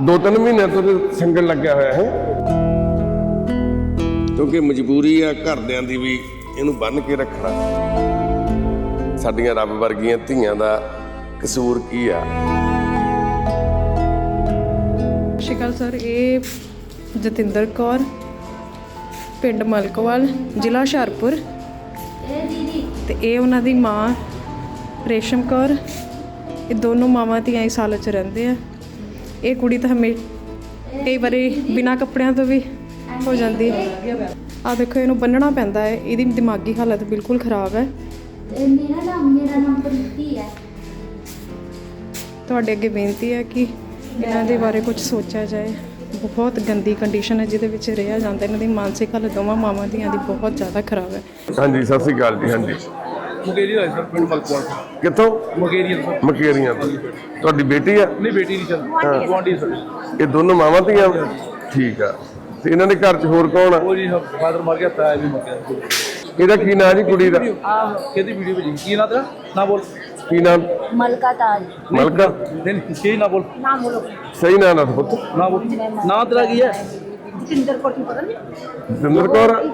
ਦੋ ਤਿੰਨ ਮਹੀਨਿਆਂ ਤੋਂ ਸੰਗਲ ਲੱਗਿਆ ਹੋਇਆ ਹੈ। ਕਿਉਂਕਿ ਮਜਬੂਰੀ ਆ ਘਰਦਿਆਂ ਦੀ ਵੀ ਇਹਨੂੰ ਬੰਨ ਕੇ ਰੱਖਣਾ। ਸਾਡੀਆਂ ਰੱਬ ਵਰਗੀਆਂ ਧੀਆਂ ਦਾ ਕਸੂਰ ਕੀ ਆ? ਸਤਿ ਸ਼੍ਰੀ ਅਕਾਲ ਸਰ ਇਹ ਜਤਿੰਦਰ ਕੌਰ ਪਿੰਡ ਮਲਕਵਾਲ ਜ਼ਿਲ੍ਹਾ ਹੁਸ਼ਿਆਰਪੁਰ। ਤੇ ਇਹ ਉਹਨਾਂ ਦੀ ਮਾਂ ਰੇਸ਼ਮ ਕੌਰ। ਇਹ ਦੋਨੋਂ ਮਾਵਾਂ ਧੀਆਂ ਇਸ ਹਾਲਤ 'ਚ ਰਹਿੰਦੇ ਆ। ਇਹ ਕੁੜੀ ਤਾਂ ਹਮੇ ਕਈ ਵਾਰੀ ਬਿਨਾਂ ਕੱਪੜਿਆਂ ਤੋਂ ਵੀ ਹੋ ਜਾਂਦੀ ਹੈ। ਆ ਦੇਖੋ ਇਹਨੂੰ ਬੰਨਣਾ ਪੈਂਦਾ ਹੈ। ਇਹਦੀ ਦਿਮਾਗੀ ਹਾਲਤ ਬਿਲਕੁਲ ਖਰਾਬ ਹੈ। ਇਹ ਮੇਰਾ ਨਾਮ ਮੇਰਾ ਨਾਮ ਪ੍ਰੀਤੀ ਹੈ। ਤੁਹਾਡੇ ਅੱਗੇ ਬੇਨਤੀ ਹੈ ਕਿ ਇਹਨਾਂ ਦੇ ਬਾਰੇ ਕੁਝ ਸੋਚਿਆ ਜਾਏ। ਬਹੁਤ ਗੰਦੀ ਕੰਡੀਸ਼ਨ ਹੈ ਜਿਹਦੇ ਵਿੱਚ ਰਿਹਾ ਜਾਂਦਾ। ਇਹਨਾਂ ਦੀ ਮਾਨਸਿਕ ਹਾਲਤ ਦੋਵਾਂ ਮਾਵਾਂ ਦੀਆਂ ਦੀ ਬਹੁਤ ਜ਼ਿਆਦਾ ਖਰਾਬ ਹੈ। ਹਾਂਜੀ ਸਤਿ ਸ੍ਰੀ ਅਕਾਲ ਜੀ ਹਾਂਜੀ। ਮੁਕੇਰੀ ਦਾ ਸਰ ਪਿੰਡ ਮਲਕਵਾਲ ਕਿੱਥੋਂ? ਮੁਕੇਰੀ ਦਾ ਸਰ। ਮਕੇਰੀਆਂ ਤੋਂ। ਤੁਹਾਡੀ ਬੇਟੀ ਆ? ਨਹੀਂ ਬੇਟੀ ਨਹੀਂ ਸਰ। ਗੁਆਂਢੀ ਸਰ। ਇਹ ਦੋਨੋਂ ਮਾਵਾਂ ਧੀਆਂ? ਠੀਕ ਆ। ਤੇ ਇਹਨਾਂ ਦੇ ਘਰ 'ਚ ਹੋਰ ਕੌਣ ਆ? ਉਹ ਜੀ ਫਾਦਰ ਮਰ ਗਿਆ ਤਾਇਆ ਵੀ ਮਰ ਗਿਆ। ਇਹਦਾ ਕੀ ਨਾਂ ਜੀ ਕੁੜੀ ਦਾ? ਆ ਕਿਹਦੀ ਵੀਡੀਓ ਭੇਜੀ? ਕੀ ਨਾ ਤੇਰਾ? ਨਾ ਬੋਲ। ਕੀ ਨਾਮ ਮਲਕਾ ਤਾਜ। ਮਲਕਾ? ਨਹੀਂ ਕੀ ਨਾ ਬੋਲ। ਨਾਮ ਬੋਲੋ। ਸਹੀ ਨਾਂ ਦੱਸ ਪੁੱਤ। ਨਾ ਬੋਲ। ਨਾ ਤੇਰਾ ਕੀ ਹੈ? ਜਤਿੰਦਰ ਕੋਲ ਕੀ ਪਤਾ ਨਹੀਂ ਜਿੰਦਰ ਕੌਰ? ਕੀ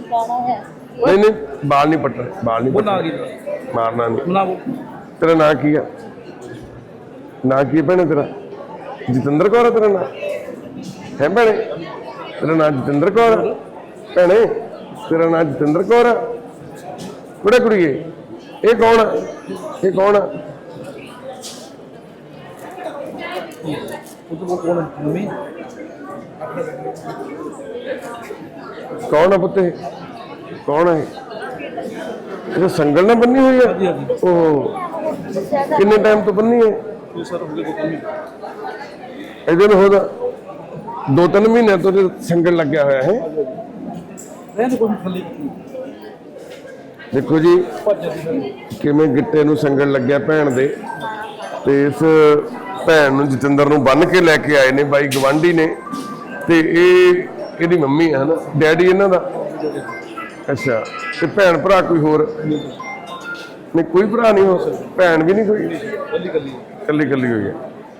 ਕਹਿਣਾ ਹੈ? ਨਹੀਂ ਨਹੀਂ ਬਾਲ ਨਹੀਂ ਪੱਟਣੇ ਬਾਲ ਨਹੀਂ ਕੀ ਤੇਰਾ? ਮਾਰਨਾ ਨਹੀਂ। ਨਾ ਬੋਲ ਤੇਰਾ ਨਾਂ ਕੀ ਆ? ਨਾਂ ਕੀ ਭੈਣੇ ਤੇਰਾ? ਜਤਿੰਦਰ ਕੌਰ ਆ ਤੇਰਾ ਨਾਂ? ਹੈ ਭੈਣੇ? ਤੇਰਾ ਨਾਂ ਜਤਿੰਦਰ ਕੌਰ ਆ? ਭੈਣੇ ਤੇਰਾ ਨਾਂ ਜਤਿੰਦਰ ਕੌਰ ਆ। ਕੁੜੇ ਕੁੜੀਏ? ਇਹ ਕੌਣ ਆ? ਇਹ ਕੌਣ ਆ? ਉਹ ਤੋਂ ਕੋਣ ਹੈ? ਮੰਮੀ? ਕੌਣ ਆ ਪੁੱਤੇ ਕੌਣ ਹੈ? ਇਹ ਸੰਗਲ ਨਾਲ ਬੰਨੀ ਹੋਈ ਹਾਂਜੀ ਉਹ ਕਿੰਨੇ ਟਾਈਮ ਤੋਂ ਬੰਨੀ ਹੈ? ਉਹ ਸਰ ਹੋ ਮਹੀਨੇ। ਇਹਦੇ ਨੂੰ ਹੋਦਾ ਦੋ ਤਿੰਨ ਮਹੀਨਿਆਂ ਤੋਂ ਸੰਗਲ ਲੱਗਿਆ ਹੋਇਆ ਹੈ। ਰਹਿਣ ਕੋਈ ਦੇਖੋ ਜੀ ਕਿਵੇਂ ਗਿੱਟੇ ਨੂੰ ਸੰਗਲ ਲੱਗਿਆ ਭੈਣ ਦੇ। ਤੇ ਇਸ ਭੈਣ ਨੂੰ ਜਤਿੰਦਰ ਨੂੰ ਬੰਨ ਕੇ ਲੈ ਕੇ ਆਏ ਨੇ ਬਾਈ ਗਵਾਂਢੀ ਨੇ। ਤੇ ਇਹ ਇਹਦੀ ਮੰਮੀ ਹੈ ਹਨਾ? ਡੈਡੀ ਇਹਨਾਂ ਦਾ? ਅੱਛਾ ਤੇ ਭੈਣ ਭਰਾ ਕੋਈ ਹੋਰ? ਨਹੀਂ ਕੋਈ ਭਰਾ ਨਹੀਂ ਹੋ ਭੈਣ ਵੀ ਨਹੀਂ ਕੋਈ? ਕੱਲੀ ਕੱਲੀ ਇਕੱਲੀ ਇਕੱਲੀ ਹੋਈ ਹੈ।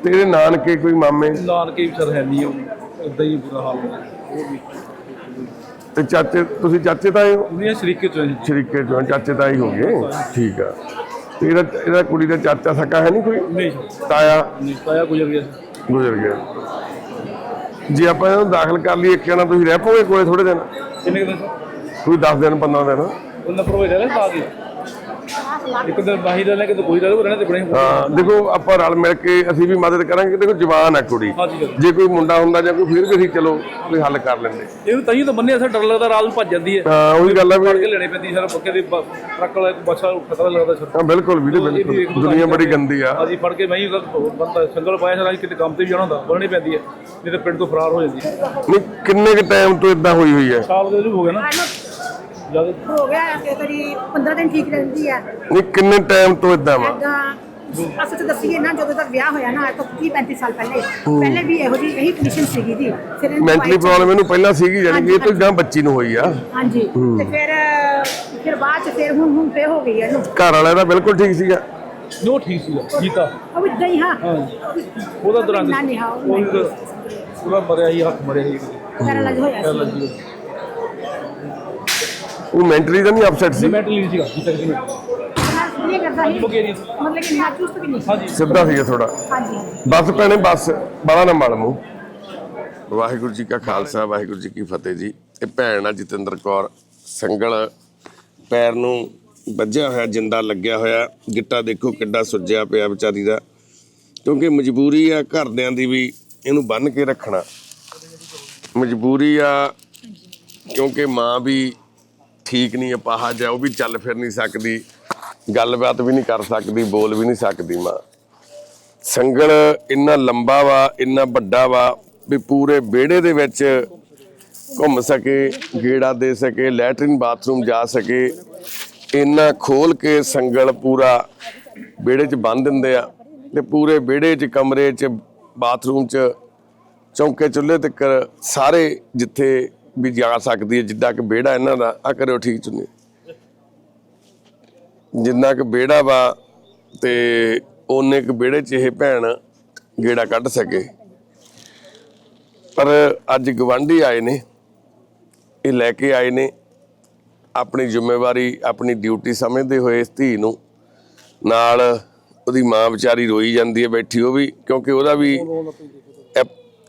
ਤੇ ਇਹਦੇ ਨਾਨਕੇ ਕੋਈ ਮਾਮੇ? ਨਾਨਕੇ ਵੀ ਸਰ ਹੈ ਨਹੀਂ ਉਹ ਇਦਾਂ ਹੀ ਬੁਰਾ ਹਾਲ ਹੈ। ਉਹ ਵੀ ਤੇ ਚਾਚੇ ਤੁਸੀਂ ਚਾਚੇ ਤਾਏ ਹੋ? ਉਹਦੀਆਂ ਸ਼ਰੀਕੇ ਤੋਂ ਹੈ ਜੀ ਸ਼ਰੀਕੇ ਚੋਂ ਚਾਚੇ ਤਾਏ ਹੋ ਗਏ ਠੀਕ ਆ। ਤੇ ਇਹਦਾ ਇਹਦਾ ਕੁੜੀ ਦਾ ਚਾਚਾ ਸਕਾ ਹੈ ਨਹੀਂ ਕੋਈ? ਨਹੀਂ ਤਾਇਆ? ਨਹੀਂ ਤਾਇਆ ਗੁਜ਼ਰ ਗਿਆ ਗੁਜ਼ਰ ਗਿਆ। ਜੇ ਆਪਾਂ ਇਹਨੂੰ ਦਾਖਲ ਕਰ ਲਈਏ ਇੱਕ ਜਣਾ ਤੁਸੀਂ ਰਹਿ ਪੋਗੇ ਕੋਲੇ ਥੋੜੇ ਦਿਨ? ਕਿੰਨੇ ਦਿਨ ਕੋਈ 10 ਦਿਨ 15 ਦਿਨ। ਉਹਨਾਂ ਪ੍ਰੋਵਾਈਡ ਹੈ ਤਾਂ ਆ ਗਏ ਇੱਕ ਦਿਨ ਬਾਹਰ ਰਹਿਣਾ ਕਿ ਕੋਈ ਰਹਿਣਾ ਰਹਿਣਾ ਤੇ ਬਣੇ ਹਾਂ ਦੇਖੋ ਆਪਾਂ ਰਲ ਮਿਲ ਕੇ ਅਸੀਂ ਵੀ ਮਦਦ ਕਰਾਂਗੇ ਦੇਖੋ ਜਵਾਨ ਹੈ ਕੁੜੀ। ਜੇ ਕੋਈ ਮੁੰਡਾ ਹੁੰਦਾ ਜਾਂ ਕੋਈ ਫਿਰ ਵੀ ਅਸੀਂ ਚਲੋ ਕੋਈ ਹੱਲ ਕਰ ਲੈਂਦੇ। ਇਹਨੂੰ ਤਾਂ ਹੀ ਤਾਂ ਬੰਨਿਆ ਸਰ ਡਰ ਲੱਗਦਾ ਰਾਤ ਨੂੰ ਭੱਜ ਜਾਂਦੀ ਹੈ। ਹਾਂ ਉਹੀ ਗੱਲ ਹੈ ਵੀ ਕੇ ਲੈਣੇ ਪੈਂਦੀ ਸਰ ਪੱਕੇ ਦੇ ਟਰੱਕ ਵਾਲਾ ਬੱਚਾ ਪਤਾ ਲੱਗਦਾ ਸਰ ਹਾਂ ਬਿਲਕੁਲ ਵੀਰੇ ਬਿਲਕੁਲ। ਦੁਨੀਆ ਬੜੀ ਗੰਦੀ ਆ। ਅਸੀਂ ਫੜ ਕੇ ਮੈਂ ਹੀ ਬੰਦਾ ਸੰਗਲ ਪਾਇਆ ਸਰ ਅਸੀਂ ਕਿਤੇ ਕੰਮ ਤੇ ਵੀ ਜਾਣਾ ਹੁੰਦਾ ਬੰਨਣੀ ਪੈਂਦੀ ਹੈ। ਨਹੀਂ ਤਾਂ ਪਿੰਡ ਤੋਂ ਫਰਾਰ ਹੋ ਜਾਂਦੀ ਹੈ। ਨਹੀਂ ਕਿੰਨੇ ਕੁ ਟਾਈਮ ਤੋਂ ਇਦਾਂ ਹੋਈ ਹੋਈ ਹੈ? ਸਾਲ ਦੇ ਹੋ ਗਿਆ ਨਾ। ਹੋ ਗਿਆ ਤੇ ਕਦੀ 15 ਦਿਨ ਠੀਕ ਰਹਿੰਦੀ ਆ। ਨਹੀਂ ਕਿੰਨੇ ਟਾਈਮ ਤੋਂ ਇਦਾਂ ਵਾ? ਐਦਾਂ ਅਸਲ ਚ ਦੱਸੀਏ ਨਾ ਜਦੋਂ ਤੱਕ ਵਿਆਹ ਹੋਇਆ ਨਾ ਅੱਜ ਤੋਂ 30 35 ਸਾਲ ਪਹਿਲੇ। ਪਹਿਲੇ ਵੀ ਇਹੋ ਜਿਹੀ ਇਹੀ ਕੰਡੀਸ਼ਨ ਸੀਗੀ ਜੀ। ਫਿਰ ਇਹਨੂੰ ਮੈਂਟਲੀ ਦਵਾਈ ਪ੍ਰੋਬਲਮ ਇਹਨੂੰ ਪਹਿਲਾਂ ਸੀਗੀ ਜਾਨੀ ਕਿ ਇਹ ਤੋਂ ਗਾਂ ਬੱਚੀ ਨੂੰ ਹੋਈ ਆ। ਹਾਂਜੀ ਤੇ ਫਿਰ ਫਿਰ ਬਾਅਦ ਚ ਫਿਰ ਹੁਣ ਹੁਣ ਫੇ ਹੋ ਗਈ ਆ ਇਹਨੂੰ। ਘਰ ਵਾਲਾ ਦਾ ਬਿਲਕੁਲ ਠੀਕ ਸੀਗਾ। ਨੋ ਠੀਕ ਸੀ ਜੀਤਾ ਉਹ ਇਦਾਂ ਹੀ ਹਾਂ। ਉਹਦਾ ਦੌਰਾਨ ਨਾ ਨਹੀਂ ਹਾਂ ਉਹ ਉਹਦਾ ਮਰਿਆ ਹੀ ਹੱਥ ਮਰਿਆ ਹੀ। ਪੈਰਾਲਾਈਜ਼ ਹੋਇਆ ਸੀ। ਲੱਗੀ ਉਹ ਮੈਂਟਲੀ ਤਾਂ ਨਹੀਂ ਅਪਸੈਟ ਸੀ? ਮੈਂਟਲੀ ਨਹੀਂ ਸੀਗਾ ਇਹ ਕਰਦਾ ਸੀ। ਮਤਲਬ ਕਿ ਨਾ ਚੁਸਤ ਵੀ ਨਹੀਂ। ਹਾਂਜੀ। ਸਿੱਧਾ ਸੀਗਾ ਥੋੜਾ ਹਾਂਜੀ। ਬਸ ਭੈਣੇ ਬਸ ਬੜਾ ਨਾ ਮਲ ਵਾਹਿਗੁਰੂ ਜੀ ਕਾ ਖਾਲਸਾ ਵਾਹਿਗੁਰੂ ਜੀ ਕੀ ਫਤਿਹ ਜੀ। ਇਹ ਭੈਣ ਆ ਜਤਿੰਦਰ ਕੌਰ ਸੰਗਲ। ਪੈਰ ਨੂੰ ਵੱਜਿਆ ਹੋਇਆ ਜਿੰਦਾ ਲੱਗਿਆ ਹੋਇਆ। ਗਿੱਟਾ ਦੇਖੋ ਕਿੱਡਾ ਸੁੱਜਿਆ ਪਿਆ ਵਿਚਾਰੀ ਦਾ। ਕਿਉਂਕਿ ਮਜਬੂਰੀ ਆ ਘਰਦਿਆਂ ਦੀ ਵੀ ਇਹਨੂੰ ਬੰਨ ਕੇ ਰੱਖਣਾ। ਮਜਬੂਰੀ ਆ ਕਿਉਂਕਿ ਮਾਂ ਵੀ ਠੀਕ ਨਹੀਂ ਅਪਾਹਜ ਆ ਉਹ ਵੀ ਚੱਲ ਫਿਰ ਨਹੀਂ ਸਕਦੀ। ਗੱਲਬਾਤ ਵੀ ਨਹੀਂ ਕਰ ਸਕਦੀ, ਬੋਲ ਵੀ ਨਹੀਂ ਸਕਦੀ ਮਾਂ। ਸੰਗਲ ਇੰਨਾ ਲੰਬਾ ਵਾ, ਇੰਨਾ ਵੱਡਾ ਵਾ, ਵੀ ਪੂਰੇ ਵਿਹੜੇ ਦੇ ਵਿੱਚ ਘੁੰਮ ਸਕੇ, ਗੇੜਾ ਦੇ ਸਕੇ, ਲੈਟਰਿਨ ਬਾਥਰੂਮ ਜਾ ਸਕੇ। ਇੰਨਾ ਖੋਲ ਕੇ ਸੰਗਲ ਪੂਰਾ ਵਿਹੜੇ 'ਚ ਬੰਨ ਦਿੰਦੇ ਆ ਤੇ ਪੂਰੇ ਵਿਹੜੇ 'ਚ, ਕਮਰੇ 'ਚ, ਬਾਥਰੂਮ 'ਚ ਚੌਂਕੇ ਚੁੱਲ੍ਹੇ ਤੱਕ ਸਾਰੇ ਜਿੱਥੇ ਵੀ ਜਾ ਸਕਦੀ ਹੈ ਜਿੱਦਾਂ ਕਿ ਵਿਹੜਾ ਇਹਨਾਂ ਦਾ ਆ ਕਰਿਓ ਠੀਕ ਚੁੰਨੀ ਜਿੰਨਾ ਕਿ ਵਿਹੜਾ ਵਾ ਤੇ ਉਹਨੇ ਕੁ ਵਿਹੜੇ 'ਚ ਇਹ ਭੈਣ ਗੇੜਾ ਕੱਢ ਸਕੇ। ਪਰ ਅੱਜ ਗਵਾਂਢੀ ਆਏ ਨੇ ਇਹ ਲੈ ਕੇ ਆਏ ਨੇ ਆਪਣੀ ਜ਼ਿੰਮੇਵਾਰੀ ਆਪਣੀ ਡਿਊਟੀ ਸਮਝਦੇ ਹੋਏ ਇਸ ਧੀ ਨੂੰ। ਨਾਲ ਉਹਦੀ ਮਾਂ ਵਿਚਾਰੀ ਰੋਈ ਜਾਂਦੀ ਹੈ ਬੈਠੀ ਉਹ ਵੀ ਕਿਉਂਕਿ ਉਹਦਾ ਵੀ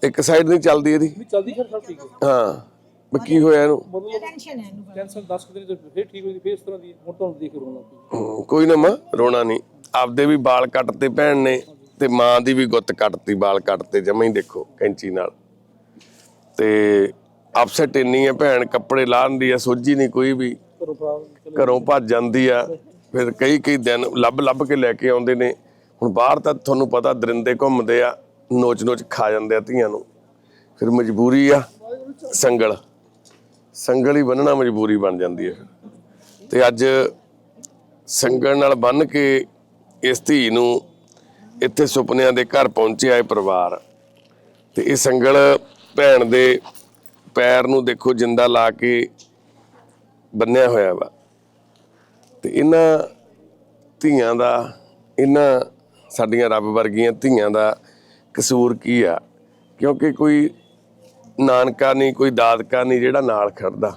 ਇੱਕ- ਸਾਈਡ ਨਹੀਂ ਚੱਲਦੀ ਇਹਦੀ। ਵੀ ਚੱਲਦੀ ਫਿਰ ਸਭ ਠੀਕ ਹੈ। ਹਾਂ। ਵੀ ਕੀ ਹੋਇਆ ਇਹਨੂੰ? ਮਤਲਬ ਟੈਨਸ਼ਨ ਹੈ ਇਹਨੂੰ ਕੈਂਸਰ 10 ਕੁ ਦਿਨ ਤੇ ਫਿਰ ਠੀਕ ਹੋਈ ਫਿਰ ਇਸ ਤਰ੍ਹਾਂ ਦੀ ਹੁਣ ਤੁਹਾਨੂੰ ਦੇਖ ਰੋਣਾ ਹਮ, ਕੋਈ ਨਾ ਮਾਂ ਰੋਣਾ ਨਹੀਂ। ਆਪਦੇ ਵੀ ਵਾਲ ਕੱਟਤੇ ਭੈਣ ਨੇ ਤੇ ਮਾਂ ਦੀ ਵੀ ਗੁੱਤ ਕੱਟਤੀ ਵਾਲ ਕੱਟਤੇ ਜਮਾਂ ਹੀ ਦੇਖੋ ਕੈਂਚੀ ਨਾਲ। ਤੇ ਅਪਸੈਟ ਇੰਨੀ ਹੈ ਭੈਣ ਕੱਪੜੇ ਲਾਹਦੀ ਆ ਸੋਝੀ ਨਹੀਂ ਕੋਈ ਵੀ। ਘਰੋਂ ਭਰਾ ਘਰੋਂ ਭੱਜ ਜਾਂਦੀ ਆ। ਫਿਰ ਕਈ ਕਈ ਦਿਨ ਲੱਭ ਲੱਭ ਕੇ ਲੈ ਕੇ ਆਉਂਦੇ ਨੇ। ਹੁਣ ਬਾਹਰ ਤਾਂ ਤੁਹਾਨੂੰ ਪਤਾ ਦਰਿੰਦੇ ਘੁੰਮਦੇ ਆ ਨੋਚ ਨੋਚ ਖਾ ਜਾਂਦੇ ਆ ਧੀਆਂ ਨੂੰ। ਫਿਰ ਮਜਬੂਰੀ ਆ ਸੰਗਲ। ਸੰਗਲ ਹੀ ਬੰਨਣਾ ਮਜਬੂਰੀ ਬਣ ਜਾਂਦੀ ਹੈ। ਫਿਰ ਤੇ ਅੱਜ ਸੰਗਲ ਨਾਲ ਬੰਨ ਕੇ ਇਸ ਧੀ ਨੂੰ ਇੱਥੇ ਸੁਪਨਿਆਂ ਦੇ ਘਰ ਪਹੁੰਚਿਆ ਇਹ ਪਰਿਵਾਰ। ਤੇ ਇਹ ਸੰਗਲ ਭੈਣ ਦੇ ਪੈਰ ਨੂੰ ਦੇਖੋ ਜਿੰਦਾ ਲਾ ਕੇ ਬੰਨਿਆ ਹੋਇਆ ਵਾ। ਤੇ ਇਹਨਾਂ ਧੀਆਂ ਦਾ, ਇਹਨਾਂ ਸਾਡੀਆਂ ਰੱਬ ਵਰਗੀਆਂ ਧੀਆਂ ਦਾ ਕਸੂਰ ਕੀ ਆ? ਕਿਉਂਕਿ ਕੋਈ ਨਾਨਕਾ ਨਹੀਂ ਕੋਈ ਦਾਦਕਾ ਨਹੀਂ ਜਿਹੜਾ ਨਾਲ ਖੜਦਾ।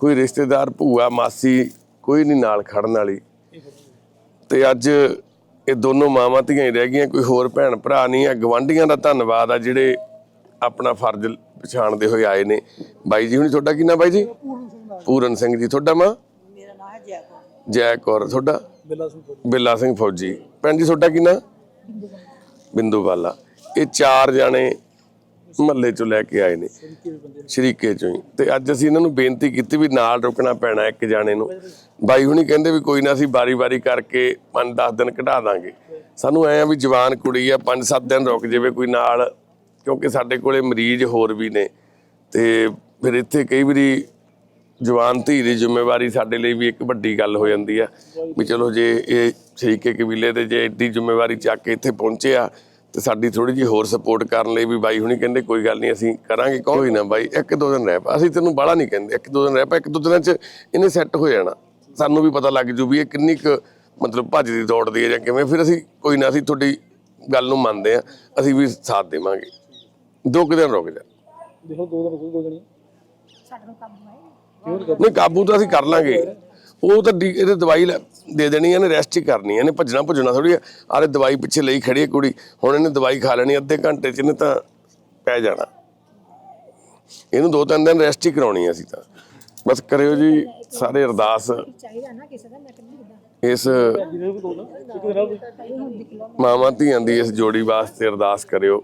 ਕੋਈ ਰਿਸ਼ਤੇਦਾਰ ਭੂਆ ਮਾਸੀ ਕੋਈ ਨਹੀਂ ਨਾਲ ਖੜਨ ਵਾਲੀ। ਤੇ ਅੱਜ ਇਹ ਦੋਨੋਂ ਮਾਵਾਂ ਧੀਆਂ ਹੀ ਰਹਿ ਗਈਆਂ ਕੋਈ ਹੋਰ ਭੈਣ ਭਰਾ ਨਹੀਂ ਆ ਗਵਾਂਢੀਆਂ ਦਾ ਧੰਨਵਾਦ ਆ ਜਿਹੜੇ ਆਪਣਾ ਫਰਜ਼ ਪਛਾਣਦੇ ਹੋਏ ਆਏ ਨੇ। ਬਾਈ ਜੀ ਹੁਣੀ ਤੁਹਾਡਾ ਕੀ ਨਾਮ ਬਾਈ ਜੀ? ਪੂਰਨ ਸਿੰਘ ਜੀ। ਤੁਹਾਡਾ ਮਾਂ? ਮੇਰਾ ਨਾਮ ਹੈ ਜੈ ਕੌਰ। ਜੈ ਕੌਰ। ਤੁਹਾਡਾ? ਬਿੱਲਾ ਸਿੰਘ ਕੋਲ ਬਿੱਲਾ ਸਿੰਘ ਫੌਜੀ। ਭੈਣ ਜੀ ਤੁਹਾਡਾ ਕੀ ਨਾਂ? ਬਿੰਦੂ ਵਾਲਾ ਇਹ ਚਾਰ ਜਾਣੇ ਮਹੱਲੇ ਚੋਂ ਲੈ ਕੇ ਆਏ ਨੇ, ਸ਼ਰੀਕੇ ਚੋਂ ਹੀ। ਤੇ ਅੱਜ ਅਸੀਂ ਇਹਨਾਂ ਨੂੰ ਬੇਨਤੀ ਕੀਤੀ ਵੀ ਨਾਲ ਰੁਕਣਾ ਪੈਣਾ ਇੱਕ ਜਾਣੇ ਨੂੰ। ਬਾਈ ਹੁਣੀ ਕਹਿੰਦੇ ਵੀ ਕੋਈ ਨਾ ਅਸੀਂ ਬਾਰੀ-ਬਾਰੀ ਕਰਕੇ 5-10 ਦਿਨ ਕਢਾ ਦਾਂਗੇ। ਸਾਨੂੰ ਐ ਆ ਵੀ ਜਵਾਨ ਕੁੜੀ ਆ 5-7 ਦਿਨ ਰੁਕ ਜਾਵੇ ਕੋਈ ਨਾਲ, ਕਿਉਂਕਿ ਸਾਡੇ ਕੋਲੇ ਮਰੀਜ਼ ਹੋਰ ਵੀ ਨੇ। ਤੇ ਫਿਰ ਇੱਥੇ ਕਈ ਵਾਰੀ ਜਵਾਨ ਧੀ ਦੀ ਜ਼ਿੰਮੇਵਾਰੀ ਸਾਡੇ ਲਈ ਵੀ ਇੱਕ ਵੱਡੀ ਗੱਲ ਹੋ ਜਾਂਦੀ ਆ। ਵੀ ਚਲੋ ਜੇ ਇਹ ਸ਼ਰੀਕੇ ਕਬੀਲੇ ਦੇ ਜੇ ਏਡੀ ਜ਼ਿੰਮੇਵਾਰੀ ਚੱਕ ਕੇ ਇੱਥੇ ਪਹੁੰਚੇ ਆ ਤੇ ਸਾਡੀ ਥੋੜੀ ਜਿਹੀ ਹੋਰ ਸਪੋਰਟ ਕਰਨ ਲਈ ਵੀ ਬਾਈ ਹੁਣੀ ਕਹਿੰਦੇ ਕੋਈ ਗੱਲ ਨਹੀਂ ਅਸੀਂ ਕਰਾਂਗੇ ਕੋਈ ਨਾ ਬਾਈ ਇੱਕ ਦੋ ਦਿਨ ਰਹਿ ਪਾ ਅਸੀਂ ਤੈਨੂੰ ਬਾਹਲਾ ਨਹੀਂ ਕਹਿੰਦੇ ਇੱਕ ਦੋ ਦਿਨ ਰਹਿ ਪਾ ਇੱਕ ਦੋ ਦਿਨਾਂ 'ਚ ਇਹਨੇ ਸੈੱਟ ਹੋ ਜਾਣਾ। ਸਾਨੂੰ ਵੀ ਪਤਾ ਲੱਗ ਜੂ ਵੀ ਇਹ ਕਿੰਨੀ ਕੁ ਮਤਲਬ ਭੱਜਦੀ ਦੌੜਦੀ ਹੈ ਜਾਂ ਕਿਵੇਂ ਫਿਰ ਅਸੀਂ ਕੋਈ ਨਾ ਅਸੀਂ ਤੁਹਾਡੀ ਗੱਲ ਨੂੰ ਮੰਨਦੇ ਆ ਅਸੀਂ ਵੀ ਸਾਥ ਦੇਵਾਂਗੇ। ਦੋ ਕੁ ਦਿਨ ਰੁਕ ਜਾ। ਦੇਖੋ ਦੋ ਦਿਨ ਕੋਈ ਦੋ ਦਿਨ ਸਾਡੇ ਨੂੰ ਆਏ ਨਹੀਂ ਨਹੀਂ ਕਾਬੂ ਤਾਂ ਅਸੀਂ ਕਰ ਲਾਂਗੇ। ਉਹ ਤਾਂ ਡੀ- ਇਹਦੇ ਦਵਾਈ ਦੇ ਦੇਣੀ ਇਹਨੇ ਰੈਸਟ ਹੀ ਕਰਨੀ ਇਹਨੇ ਭੱਜਣਾ ਭੁੱਜਣਾ ਥੋੜੀ ਆਲੇ ਦਵਾਈ ਪਿੱਛੇ ਲਈ ਖੜੀ ਹੈ ਕੁੜੀ। ਹੁਣ ਇਹਨੇ ਦਵਾਈ ਖਾ ਲੈਣੀ ਅੱਧੇ ਘੰਟੇ ਚ ਇਹਨੇ ਤਾਂ ਪੈ ਜਾਣਾ। ਇਹਨੂੰ ਦੋ ਤਿੰਨ ਦਿਨ ਰੈਸਟ ਹੀ ਕਰਾਉਣੀ ਅਸੀਂ ਤਾਂ। ਬਸ ਕਰਿਓ ਜੀ, ਸਾਰੇ ਅਰਦਾਸ। ਚਾਹੀਦਾ ਨਾ ਕਿਸੇ ਦਾ ਮੈਂ ਇਸ ਜਿਹਨੇ ਮਾਵਾਂ ਧੀਆਂ ਦੀ ਇਸ ਜੋੜੀ ਵਾਸਤੇ ਅਰਦਾਸ ਕਰਿਓ।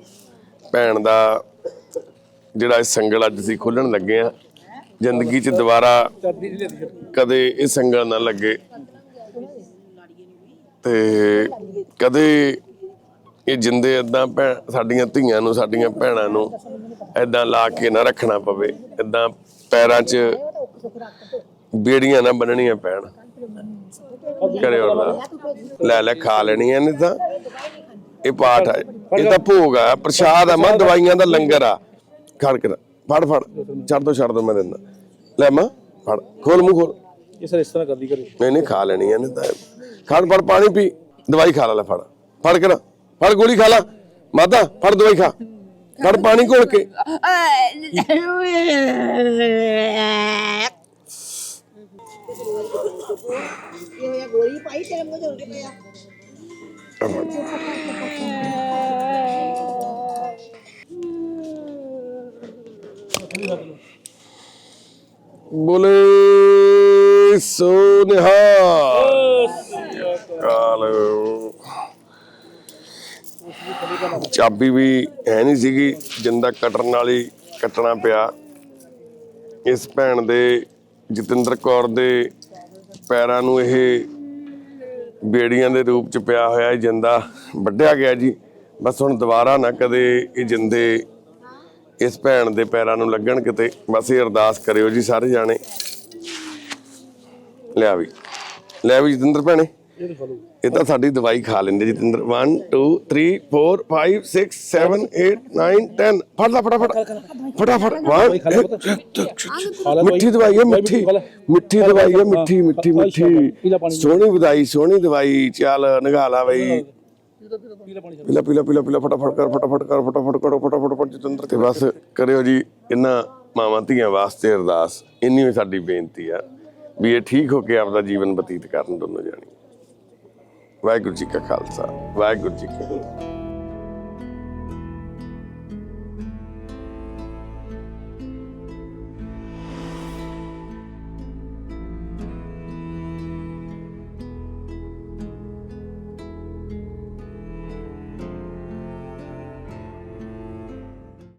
ਭੈਣ ਦਾ ਜਿਹੜਾ ਇਹ ਸੰਗਲ ਅੱਜ ਅਸੀਂ ਖੋਲਣ ਲੱਗੇ ਆ ਜ਼ਿੰਦਗੀ 'ਚ ਦੁਬਾਰਾ ਕਦੇ ਇਹ ਸੰਗਲ ਨਾ ਲੱਗੇ। ਤੇ ਕਦੇ ਇਹ ਜਿੰਦੇ ਏਦਾਂ ਭੈਣ, ਸਾਡੀਆਂ ਧੀਆਂ ਨੂੰ, ਸਾਡੀਆਂ ਭੈਣਾਂ ਨੂੰ ਏਦਾਂ ਲਾ ਕੇ ਨਾ ਰੱਖਣਾ ਪਵੇ। ਏਦਾਂ ਪੈਰਾਂ 'ਚ ਬੇੜੀਆਂ ਨਾ ਬੰਨਣੀਆਂ ਪੈਣ। ਕਰਿਓ ਅਰਦਾਸ। ਲੈ ਲੈ, ਖਾ ਲੈਣੀਆਂ ਨੇ ਤਾਂ। ਇਹ ਪਾਠ ਹੈ ਇਹ ਤਾਂ ਭੋਗ ਆ। ਪ੍ਰਸ਼ਾਦ ਆ। ਮਾਂ ਦਵਾਈਆਂ ਦਾ ਲੰਗਰ ਆ। ਖੜ ਕੇ ਫੜ ਫੜ ਛੱਡ ਦੋ ਛੱਡ ਦੋ ਮੈਂ ਦਿੰਦਾ ਲੈ ਮਾਂ ਫੜ ਖੋਲ ਮੂੰਹ ਖੋਲ ਇਹ ਸਰ ਇਸ ਤਰ੍ਹਾਂ ਕਰਦੀ ਕਰੇ ਨਹੀਂ ਨਹੀਂ ਖਾ ਲੈਣੀ ਇਹਨੇ ਤਾਂ ਖੜ ਫੜ ਪਾਣੀ ਪੀ ਦਵਾਈ ਖਾ ਲੈ ਫੜ ਫੜ ਕੇ ਨਾ ਫੜ ਗੋਲੀ ਖਾ ਲੈ ਮਾਤਾ ਫੜ ਦਵਾਈ ਖਾ ਫੜ ਪਾਣੀ ਘੋਲ ਕੇ ਬੋਲੇ ਸੋ ਨਿਹਾਲ ਕਾਲ। ਚਾਬੀ ਵੀ ਹੈ ਨਹੀਂ ਸੀਗੀ, ਜਿੰਦਾ ਕਟਣ ਵਾਲੀ ਕੱਟਣਾ ਪਿਆ। ਇਸ ਭੈਣ ਦੇ, ਜਤਿੰਦਰ ਕੌਰ ਦੇ ਪੈਰਾਂ ਨੂੰ ਇਹ ਬੇੜੀਆਂ ਦੇ ਰੂਪ ਚ ਪਿਆ ਹੋਇਆ ਇਹ ਜਿੰਦਾ। ਵੱਢਿਆ ਗਿਆ ਜੀ। ਬਸ ਹੁਣ ਦੁਬਾਰਾ ਨਾ ਕਦੇ ਇਹ ਜਿੰਦੇ ਇਸ ਭੈਣ ਦੇ ਪੈਰਾਂ ਨੂੰ ਲੱਗਣ ਕਿਤੇ। ਬਸ ਇਹ ਅਰਦਾਸ ਕਰਿਓ ਜੀ ਸਾਰੇ ਜਾਣੇ। ਲਿਆ ਵੀ। ਲੈ ਵੀ ਜਤਿੰਦਰ ਭੈਣੇ। ਇਹ ਖਾ ਲਓ ਇਹ ਤਾਂ ਸਾਡੀ ਦਵਾਈ ਖਾ ਲੈਂਦੇ ਜਤਿੰਦਰ। 1 2 3 4 5 6 7 8 9 10 ਫੜ ਲੈ ਫਟਾਫਟ। ਫਟਾਫਟ। 1 ਮਿੱਠੀ ਦਵਾਈ। ਹੈ ਮਿੱਠੀ ਮਿੱਠੀ। ਦਵਾਈ ਹੈ ਮਿੱਠੀ ਮਿੱਠੀ ਮਿੱਠੀ। ਸੋਹਣੀ ਵਧਾਈ ਸੋਹਣੀ ਦਵਾਈ। ਚੱਲ ਨਗਾਲਾ ਬਈ। ਪੀਲਾ ਪੀਲਾ ਪੀਲਾ ਪੀਲਾ ਫਟਾਫਟ ਕਰ ਫਟਾਫਟ ਕਰ ਫਟਾਫਟ ਕਰੋ ਫਟਾਫਟ ਕਰ ਜਤਿੰਦਰ ਤੇ ਬਸ ਕਰਿਓ ਜੀ ਇਹਨਾਂ ਮਾਵਾਂ ਧੀਆਂ ਵਾਸਤੇ ਅਰਦਾਸ ਇੰਨੀ ਹੀ ਸਾਡੀ ਬੇਨਤੀ ਆ ਵੀ ਇਹ ਠੀਕ ਹੋ ਕੇ ਆਪਦਾ ਜੀਵਨ ਬਤੀਤ ਕਰਨ ਦੋਨੋਂ ਜਾਣੀ। ਵਾਹਿਗੁਰੂ ਜੀ ਕਾ ਖਾਲਸਾ ਵਾਹਿਗੁਰੂ ਜੀ ਕੀ ਫਤਿਹ।